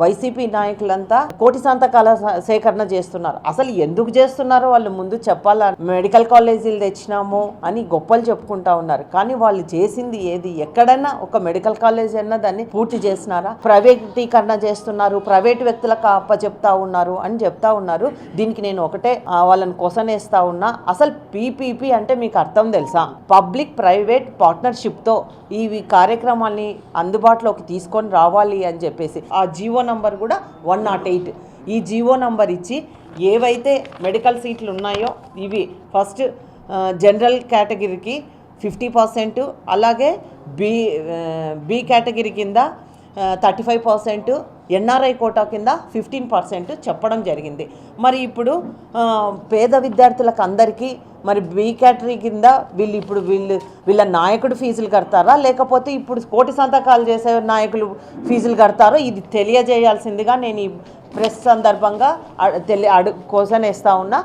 YCP నాయకులంతా కోటి సంతకాల సేకరణ చేస్తున్నారు. అసలు ఎందుకు చేస్తున్నారో వాళ్ళు ముందు చెప్పాలా? మెడికల్ కాలేజీలు తెచ్చినాము అని గొప్పలు చెప్పుకుంటా ఉన్నారు. కానీ వాళ్ళు చేసింది ఏది? ఎక్కడైనా ఒక మెడికల్ కాలేజ్ అన్నా దాన్ని పూర్తి చేసినారా? ప్రైవేటీకరణ చేస్తున్నారు. ప్రైవేట్ వ్యక్తులకు అప్పచెప్తా ఉన్నారు అని చెప్తా ఉన్నారు. దీనికి నేను ఒకటే వాళ్ళని కొసనేస్తా ఉన్నా. అసలు పీపీపీ అంటే మీకు అర్థం తెలుసా? పబ్లిక్ ప్రైవేట్ పార్ట్నర్షిప్తో ఈ కార్యక్రమాల్ని అందుబాటులోకి తీసుకొని రావాలి అని చెప్పేసి. ఆ జీవో నంబర్ కూడా వన్ నాట్ ఎయిట్. ఈ జీవో నంబర్ ఇచ్చి ఏవైతే మెడికల్ సీట్లు ఉన్నాయో ఇవి ఫస్ట్ జనరల్ కేటగిరీకి ఫిఫ్టీ పర్సెంట్ అలాగే బి బి కేటగిరీ కింద thirty five percent NRI quota కింద ఫిఫ్టీన్ పర్సెంట్ చెప్పడం జరిగింది. మరి ఇప్పుడు పేద విద్యార్థులకు అందరికీ మరి బీ కేటగిరీ కింద వీళ్ళు ఇప్పుడు వీళ్ళు వీళ్ళ నాయకుడు ఫీజులు కడతారా? లేకపోతే ఇప్పుడు కోటి సంతకాలు చేసే నాయకులు ఫీజులు కడతారో? ఇది తెలియజేయాల్సిందిగా నేను ఈ ప్రెస్ సందర్భంగా తెలి అడు కోసనేస్తా ఉన్నా.